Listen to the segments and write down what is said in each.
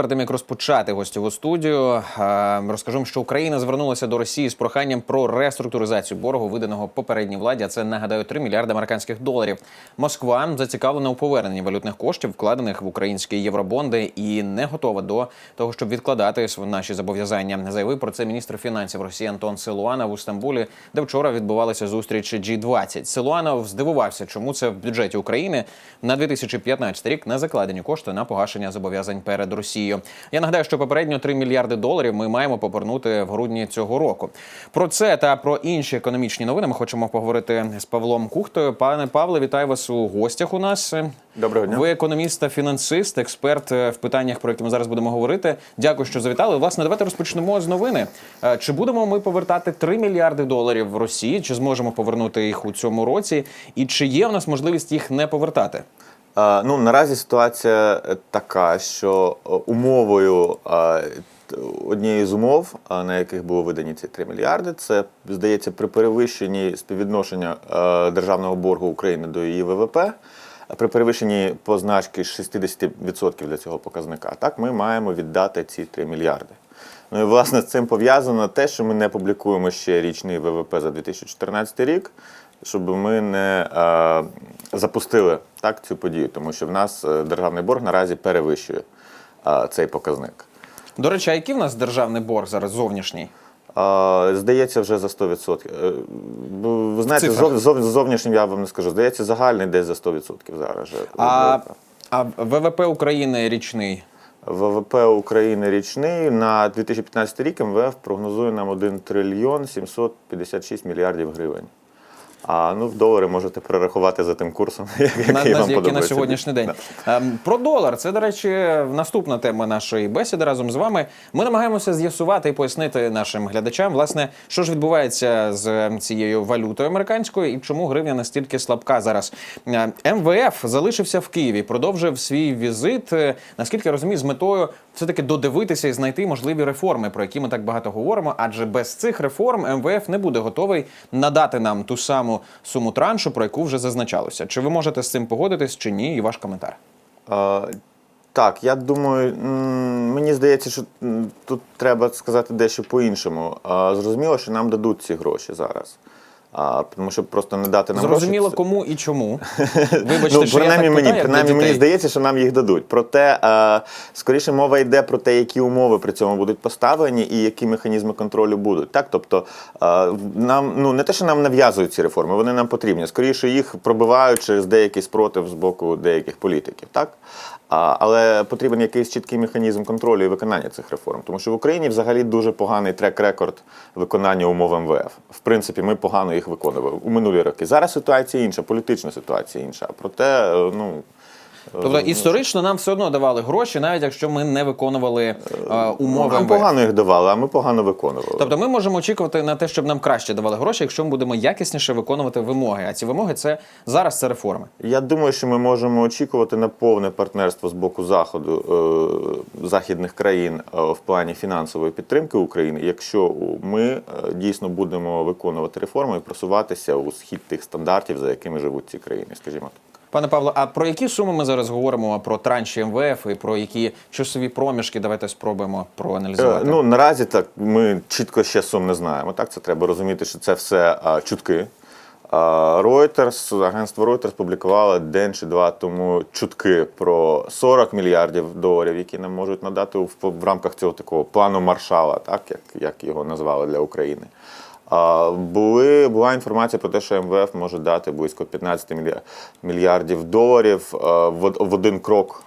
перед тим як розпочати гостєву студію, е, розкажу, що Україна звернулася до Росії з проханням про реструктуризацію боргу, виданого попередній владі. А це нагадаю 3 мільярди американських доларів. Москва зацікавлена у поверненні валютних коштів, вкладених в українські євробонди, і не готова до того, щоб відкладати наші зобов'язання. Заявив про це міністр фінансів Росії Антон Силуанов у Стамбулі, де вчора відбувалися зустрічі G20. Силуанов здивувався, чому це в бюджеті України на 2015 рік не закладені кошти на погашення зобов'язань перед Росією. Я нагадаю, що попередньо 3 мільярди доларів ми маємо повернути в грудні цього року. Про це та про інші економічні новини ми хочемо поговорити з Павлом Кухтою. Пане Павле, вітаю вас у гостях. У нас Доброго дня. ви економіст та фінансист, експерт е, в питаннях, про які ми зараз будемо говорити. Дякую, що завітали. Власне, давайте розпочнемо з новини. Е, Чи будемо ми повертати 3 мільярди доларів в Росії? Чи зможемо повернути їх у цьому році? І чи є в нас можливість їх не повертати? Е, Ну, наразі ситуація е, така, що е, умовою однією з умов, на яких було видані ці 3 мільярди, це здається при перевищенні співвідношення державного боргу України до її ВВП. При перевищенні позначки 60% для цього показника, так ми маємо віддати ці 3 мільярди. Ну і власне з цим пов'язано те, що ми не публікуємо ще річний ВВП за 2014 рік, щоб ми не е, запустили так цю подію, тому що в нас е, державний борг наразі перевищує е, цей показник. До речі, а який в нас державний борг зараз зовнішній? Здається, вже за 100%. Е, ну, Ви знаєте, зов, зов, зовнішнім я вам не скажу. Здається, загальний десь за 100% зараз. Вже. А, а ВВП України річний? ВВП України річний на 2015 рік МВФ прогнозує нам 1 трильйон 756 мільярдів гривень. А ну в долари можете перерахувати за тим курсом, який на, вам на, які на сьогоднішній день. Да. Ем, Про долар. Це, до речі, наступна тема нашої бесіди разом з вами. Ми намагаємося з'ясувати і пояснити нашим глядачам, власне, що ж відбувається з ем, цією валютою американською і чому гривня настільки слабка зараз. Е, МВФ залишився в Києві, продовжив свій візит, е, наскільки я розумію, з метою все-таки додивитися і знайти можливі реформи, про які ми так багато говоримо. Адже без цих реформ МВФ не буде готовий надати нам ту саму суму траншу, про яку вже зазначалося. Чи ви можете з цим погодитись, чи ні? І ваш коментар. А, так, я думаю, мені здається, що тут треба сказати дещо по-іншому. Зрозуміло, що нам дадуть ці гроші зараз. А, тому що просто не дати нам Зрозуміло, гроші. кому і чому. Вибачте, ну, що я принаймні так мені, питаю, принаймні мені здається, що нам їх дадуть. Проте е, скоріше мова йде про те, які умови при цьому будуть поставлені і які механізми контролю будуть. Так, тобто е, нам ну не те, що нам нав'язують ці реформи, вони нам потрібні. Скоріше їх пробивають через деякий спротив з боку деяких політиків. Так. Але потрібен якийсь чіткий механізм контролю і виконання цих реформ. Тому що в Україні взагалі дуже поганий трек-рекорд виконання умов МВФ. В принципі, ми погано їх виконували у минулі роки. Зараз ситуація інша, політична ситуація інша. Проте, е, ну. Тобто історично нам все одно давали гроші, навіть якщо ми не виконували е, умови Нам МВФ. погано їх давали, а ми погано виконували. Тобто ми можемо очікувати на те, щоб нам краще давали гроші, якщо ми будемо якісніше виконувати вимоги. А ці вимоги це зараз це реформи. Я думаю, що ми можемо очікувати на повне партнерство з боку заходу е, західних країн е, в плані фінансової підтримки України, якщо ми е, дійсно будемо виконувати реформи і просуватися у схід тих стандартів, за якими живуть ці країни, скажімо так. Пане Павло, а про які суми ми зараз говоримо? Про транші МВФ і про які часові проміжки? Давайте спробуємо Е, проаналізувати. Ну наразі так ми чітко ще сум не знаємо. Так, це треба розуміти, що це все а, чутки. Reuters, агентство Reuters публікувало день чи два тому чутки про 40 мільярдів доларів, які нам можуть надати в, в рамках цього такого плану Маршала, так як, як його назвали для України. Були, була інформація про те, що МВФ може дати близько 15 мілья- мільярдів доларів в, один крок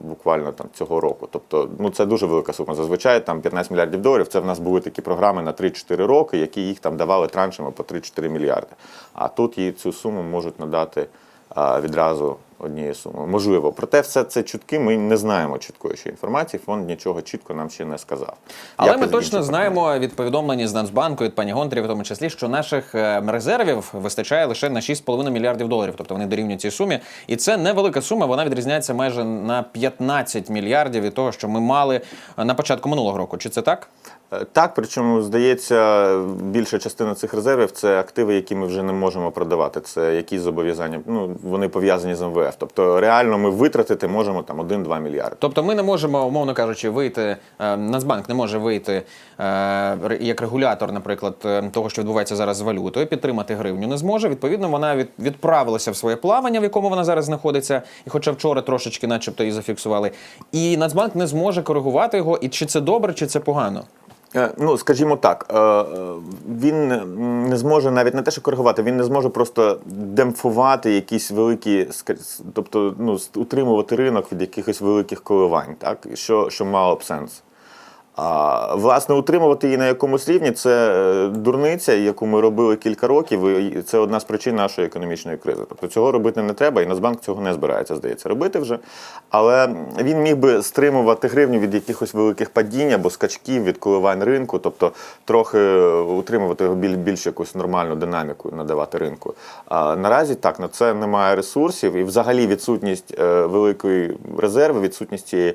буквально там цього року. Тобто, ну це дуже велика сума. Зазвичай там 15 мільярдів доларів. Це в нас були такі програми на 3-4 роки, які їх там давали траншами по 3-4 мільярди. А тут їй цю суму можуть надати а, відразу однією сумою. Можливо, проте все це чутки. Ми не знаємо чіткої ще інформації. Фонд нічого чітко нам ще не сказав. Але Як ми точно знаємо від повідомлень з Нацбанку, від пані Гонтарів, в тому числі, що наших е, резервів вистачає лише на 6,5 мільярдів доларів. Тобто вони дорівнюють цій сумі. І це невелика сума. Вона відрізняється майже на 15 мільярдів від того, що ми мали е, на початку минулого року. Чи це так? Е, Так, причому здається, більша частина цих резервів це активи, які ми вже не можемо продавати. Це якісь зобов'язання. Ну вони пов'язані з МВФ. Тобто реально ми витратити можемо там 1-2 мільярди. Тобто ми не можемо, умовно кажучи, вийти, е, Нацбанк не може вийти е, як регулятор, наприклад, того, що відбувається зараз з валютою, підтримати гривню не зможе. Відповідно, вона відправилася в своє плавання, в якому вона зараз знаходиться, і хоча вчора трошечки, начебто, її зафіксували. І Нацбанк не зможе коригувати його. І чи це добре, чи це погано? Е, Ну, скажімо так, е, е, він не зможе навіть не те, що коригувати, він не зможе просто демпфувати якісь великі, тобто ну, утримувати ринок від якихось великих коливань, так? Що, що мало б сенс. А, власне, утримувати її на якомусь рівні це е, дурниця, яку ми робили кілька років. і Це одна з причин нашої економічної кризи. Тобто цього робити не треба, і Нацбанк цього не збирається, здається, робити вже. Але він міг би стримувати гривню від якихось великих падінь або скачків від коливань ринку, тобто трохи утримувати його біль, більш якусь нормальну динаміку надавати ринку. А наразі так на це немає ресурсів, і взагалі відсутність е, великої резерви, відсутність цієї е,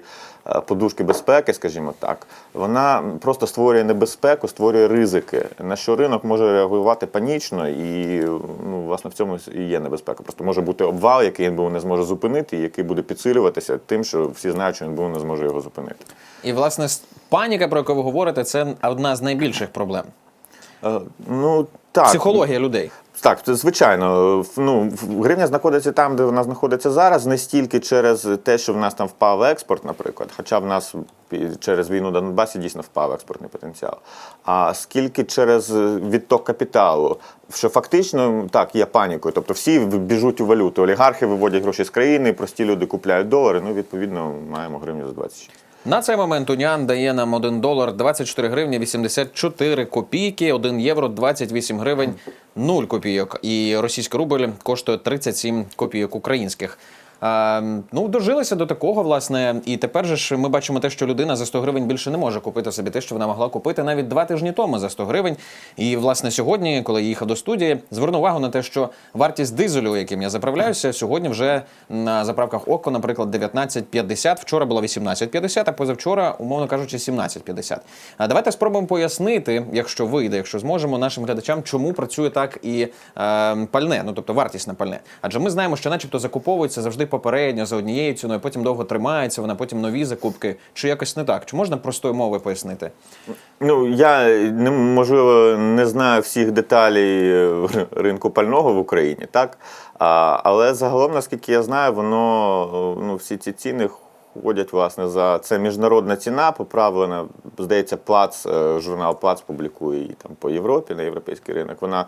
подушки безпеки, скажімо так, вона просто створює небезпеку, створює ризики, на що ринок може реагувати панічно, і ну, власне в цьому і є небезпека. Просто може бути обвал, який НБУ не зможе зупинити, і який буде підсилюватися тим, що всі знають, що НБУ не зможе його зупинити. І власне паніка, про яку ви говорите, це одна з найбільших проблем. Е, Ну так Психологія людей. Так, звичайно. Ну, гривня знаходиться там, де вона знаходиться зараз, не стільки через те, що в нас там впав експорт, наприклад, хоча в нас через війну на Донбасі дійсно впав експортний потенціал. А скільки через відток капіталу, що фактично так є панікою. Тобто всі біжуть у валюту. Олігархи виводять гроші з країни, прості люди купляють долари. Ну, відповідно, маємо гривню за 26. На цей момент Уніан дає нам 1 долар 24 гривні 84 копійки, 1 євро 28 гривень 0 копійок. І російський рубль коштує 37 копійок українських. А, ну, дожилися до такого, власне, і тепер же ж ми бачимо те, що людина за 100 гривень більше не може купити собі те, що вона могла купити навіть два тижні тому за 100 гривень. І власне сьогодні, коли я їхав до студії, звернув увагу на те, що вартість дизелю, яким я заправляюся, сьогодні вже на заправках ОКО, наприклад, 19,50, вчора було 18,50, а позавчора, умовно кажучи, 17,50. А давайте спробуємо пояснити, якщо вийде, якщо зможемо, нашим глядачам, чому працює так і е, пальне, ну тобто вартість на пальне. Адже ми знаємо, що, начебто, закуповується завжди попередньо за однією ціною, потім довго тримається, вона потім нові закупки. Чи якось не так? Чи можна простою мовою пояснити? Ну, я не можливо не знаю всіх деталей е, ринку пального в Україні, так? А, але загалом, наскільки я знаю, воно ну, всі ці ціни ходять власне за це міжнародна ціна, поправлена. Здається, плац, е, журнал Плац публікує її там по Європі на європейський ринок. Вона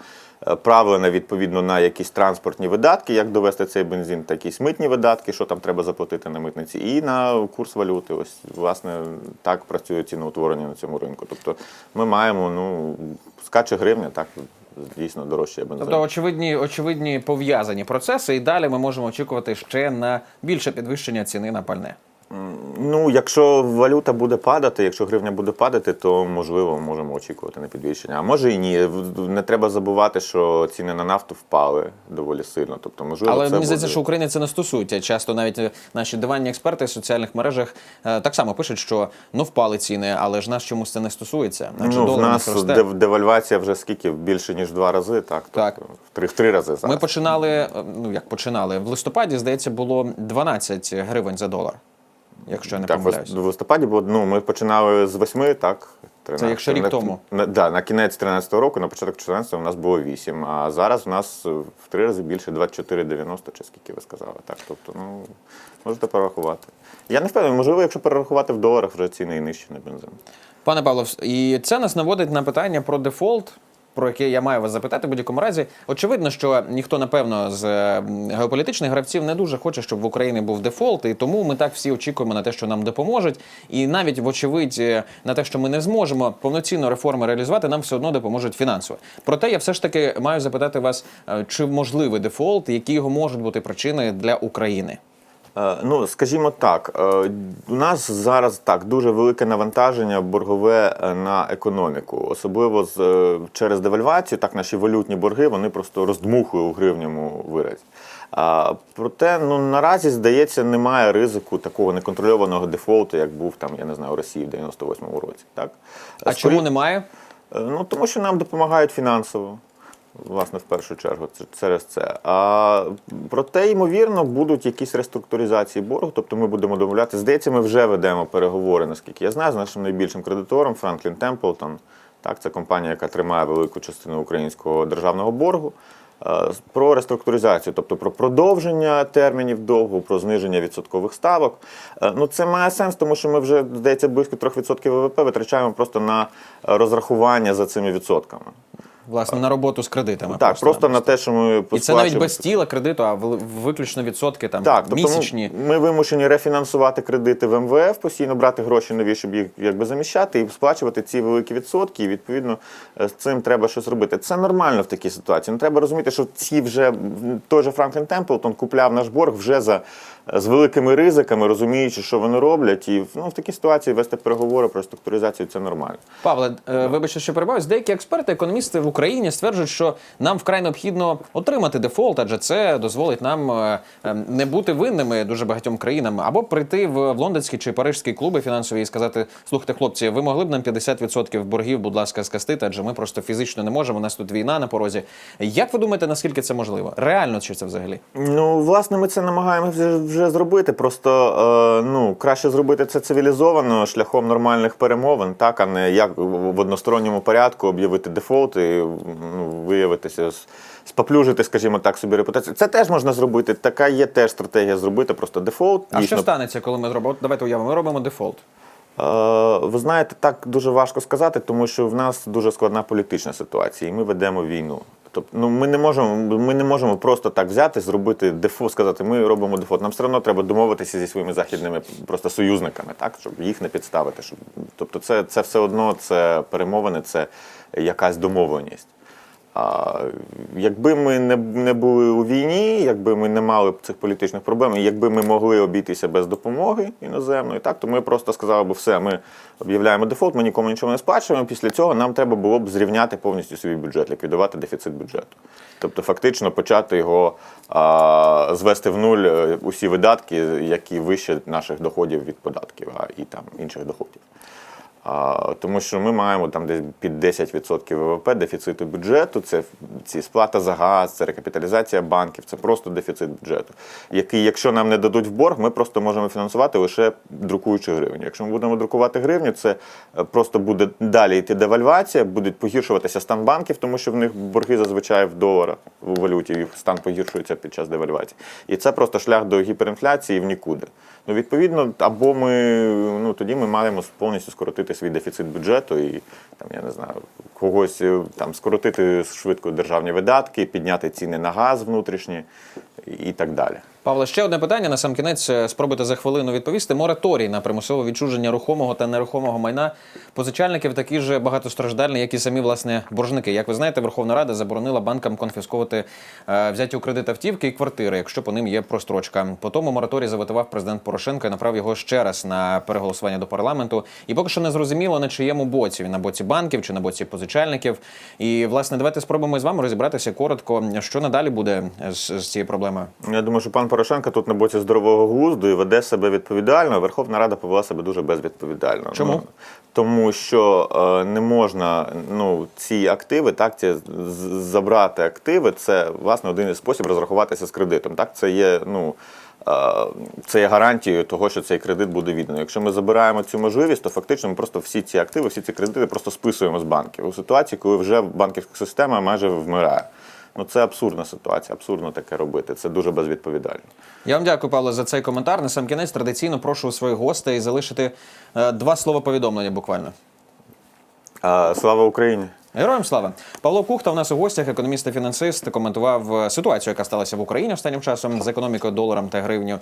е, правлена відповідно на якісь транспортні видатки, як довести цей бензин, та якісь митні видатки, що там треба заплатити на митниці, і на курс валюти. Ось власне так працює ціноутворення на цьому ринку. Тобто ми маємо ну скаче гривня, так дійсно дорожче бензин. Тобто, очевидні, очевидні пов'язані процеси, і далі ми можемо очікувати ще на більше підвищення ціни на пальне. Ну, якщо валюта буде падати, якщо гривня буде падати, то можливо можемо очікувати на підвищення. А може і ні. Не треба забувати, що ціни на нафту впали доволі сильно. Тобто, можливо, Але це мені здається, буде... що України це не стосується. Часто навіть е, наші диванні експерти в соціальних мережах е, так само пишуть, що ну впали ціни, але ж нас чомусь це не стосується. Адже ну, в нас росте. девальвація вже скільки більше ніж два рази, так Так. Тобто, в три в три рази зараз. Ми починали, е, ну як починали в листопаді, здається, було 12 гривень за долар. Якщо я не Так, помиляюсь. в листопаді було, ну, ми починали з восьми, так? 13. якщо рік на, тому. На, да, на кінець 13-го року, на початок 14-го у нас було 8, а зараз у нас в три рази більше 24,90, чи скільки ви сказали. Так, тобто, ну, можете порахувати. Я не впевнений, можливо, якщо перерахувати в доларах, вже ціни і нижчі на бензин. Пане Павло, і це нас наводить на питання про дефолт. Про яке я маю вас запитати в будь-якому разі. Очевидно, що ніхто, напевно, з е, геополітичних гравців не дуже хоче, щоб в Україні був дефолт, і тому ми так всі очікуємо на те, що нам допоможуть. І навіть, вочевидь, е, на те, що ми не зможемо повноцінно реформи реалізувати, нам все одно допоможуть фінансово. Проте я все ж таки маю запитати вас, е, чи можливий дефолт, які його можуть бути причини для України. Е, Ну, скажімо так, е, у нас зараз так дуже велике навантаження боргове е, на економіку, особливо з через девальвацію. Так, наші валютні борги вони просто роздмухують у гривньому виразі. А, проте, ну наразі здається, немає ризику такого неконтрольованого дефолту, як був там, я не знаю, у Росії в 98-му році. Так? А Скорі- чому немає? Ну, тому що нам допомагають фінансово. Власне, в першу чергу, це через це. А проте, ймовірно, будуть якісь реструктуризації боргу, тобто ми будемо домовляти. Здається, ми вже ведемо переговори, наскільки я знаю, з нашим найбільшим кредитором Франклін Темплтон. Так, це компанія, яка тримає велику частину українського державного боргу. Про реструктуризацію, тобто про продовження термінів довгу, про зниження відсоткових ставок. Ну це має сенс, тому що ми вже здається близько 3% ВВП витрачаємо просто на розрахування за цими відсотками. Власне, на роботу з кредитами. Так, просто на те, що ми І це навіть без тіла кредиту, а виключно відсотки там так, тобто місячні. Ми, ми вимушені рефінансувати кредити в МВФ, постійно брати гроші нові, щоб їх якби заміщати і сплачувати ці великі відсотки. І відповідно е, з цим треба щось робити. Це нормально в такій ситуації. Ну треба розуміти, що ці вже той же Франклін Темплтон купляв наш борг вже за з великими ризиками, розуміючи, що вони роблять, і ну в такій ситуації вести переговори про структуризацію це нормально. Павле, е, вибачте, що перебуваюсь. Деякі експерти, економісти в Україні стверджують, що нам вкрай необхідно отримати дефолт, адже це дозволить нам е, е, не бути винними дуже багатьом країнам, або прийти в в лондонські чи парижські клуби фінансові і сказати: слухайте, хлопці, ви могли б нам 50% боргів, будь ласка, скастити, адже ми просто фізично не можемо. У нас тут війна на порозі. Як ви думаєте, наскільки це можливо? Реально чи це взагалі? Ну, власне, ми це намагаємося вже, вже зробити. Просто е, ну, краще зробити це цивілізовано шляхом нормальних перемовин, так, а не як в односторонньому порядку об'явити дефолт і ну, виявитися, споплюжити, скажімо так, собі репутацію. Це теж можна зробити. Така є теж стратегія зробити просто дефолт. А дійсно, що станеться, коли ми зробимо? Давайте уявимо, ми робимо дефолт. Е, Ви знаєте, так дуже важко сказати, тому що в нас дуже складна політична ситуація, і ми ведемо війну. Тобто, ну ми не можемо, ми не можемо просто так взяти, зробити дефолт, сказати, ми робимо дефолт. Нам все одно треба домовитися зі своїми західними просто союзниками, так щоб їх не підставити. Щоб, тобто, це, це все одно це перемовини, це якась домовленість. Якби ми не, були у війні, якби ми не мали цих політичних проблем, якби ми могли обійтися без допомоги іноземної, так то ми просто сказали б, все, ми об'являємо дефолт, ми нікому нічого не сплачуємо. Після цього нам треба було б зрівняти повністю свій бюджет, ліквідувати дефіцит бюджету. Тобто, фактично почати його а, звести в нуль е, усі видатки, які вище наших доходів від податків а, і там інших доходів. Тому що ми маємо там десь під 10% ВВП дефіциту бюджету. Це ці сплата за газ, це рекапіталізація банків, це просто дефіцит бюджету, який, якщо нам не дадуть в борг, ми просто можемо фінансувати лише друкуючи гривню. Якщо ми будемо друкувати гривню, це е, просто буде далі йти девальвація, буде погіршуватися стан банків, тому що в них борги зазвичай в доларах у валюті, їх стан погіршується під час девальвації. І це просто шлях до гіперінфляції в нікуди. Ну, відповідно, або ми ну тоді ми маємо повністю скоротити свій дефіцит бюджету і там, я не знаю, когось е, там скоротити швидко державні видатки, підняти ціни на газ внутрішні і так далі. Павло, ще одне питання. На сам кінець е, спробуйте за хвилину відповісти. Мораторій на примусове відчуження рухомого та нерухомого майна позичальників такі ж багатостраждальні, як і самі власне боржники. Як ви знаєте, Верховна Рада заборонила банкам конфісковувати е, взяті у кредит автівки і квартири, якщо по ним є прострочка. По тому мораторій заветував президент Порошенко і направив його ще раз на переголосування до парламенту. І поки що не зрозуміло на чиєму боці на боці банків чи на боці позичальників. І власне давайте спробуємо з вами розібратися коротко, що надалі буде з, з цією проблемою. Я думаю, що пан Порошенко тут на боці здорового глузду і веде себе відповідально. Верховна Рада повела себе дуже безвідповідально. Чому? Ну, тому що е, не можна ну, ці активи, так, ці, забрати активи, це власне один із спосіб розрахуватися з кредитом. Так, це є, ну. е, Це є гарантією того, що цей кредит буде відданий. Якщо ми забираємо цю можливість, то фактично ми просто всі ці активи, всі ці кредити просто списуємо з банків у ситуації, коли вже банківська система майже вмирає. Ну це абсурдна ситуація, абсурдно таке робити. Це дуже безвідповідально. Я вам дякую, Павло, за цей коментар. На сам кінець традиційно прошу своїх гостей залишити е, два слова повідомлення буквально. А, слава Україні! Героям слава! Павло Кухта у нас у гостях, економіст та фінансист, коментував е, ситуацію, яка сталася в Україні останнім часом з економікою, доларом та гривню.